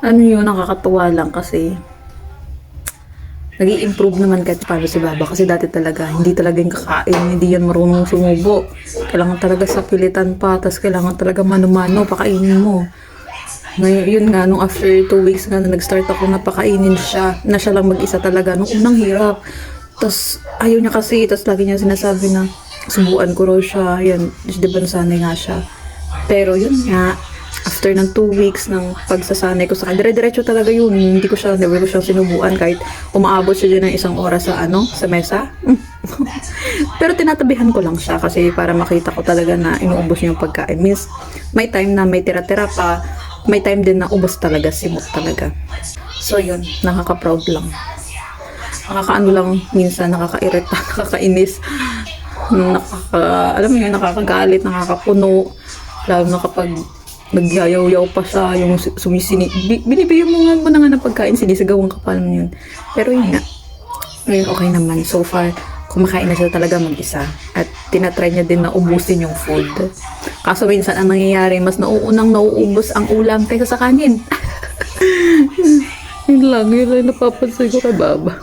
ano yun, nakakatuwa lang kasi nag improve naman kahit paano si Baba kasi dati talaga hindi talaga yung kakain hindi yan marunong sumubo. Kailangan talaga sa pilitan pa tapos kailangan talaga mano-mano pakainin mo. Ngayon yun nga nung after two weeks nga na nag-start ako na pakainin siya na siya lang mag-isa talaga nung unang hirap. Tapos ayaw niya kasi tapos lagi niya sinasabi na subuan ko raw siya yan di ba nasanay nga siya. Pero yun nga after ng two weeks ng pagsasanay ko sa kanya, dire-diretso talaga yun. Hindi ko siya, never ko siyang sinubuan kahit umaabot siya dyan ng isang oras sa ano, sa mesa. Pero tinatabihan ko lang siya kasi para makita ko talaga na inuubos niya yung pagkain. Means, may time na may tira-tira pa, may time din na ubos talaga, simot talaga. So yun, nakaka-proud lang. Nakakaano lang, minsan nakaka-irita, nakakainis, nakaka, alam mo yun, nakakagalit, nakakapuno, lalo na kapag nagyayaw-yaw pa siya, yung su- sumisini, bi- binibigyan mo nga mo na nga ng pagkain, sinisigawan ka pa naman yun. Pero yun nga, ngayon okay naman. So far, kumakain na siya talaga mag-isa. At tinatry niya din na ubusin yung food. Kaso minsan ang nangyayari, mas nauunang nauubos ang ulam kaysa sa kanin. yun lang, yun lang napapansin ko kay Baba.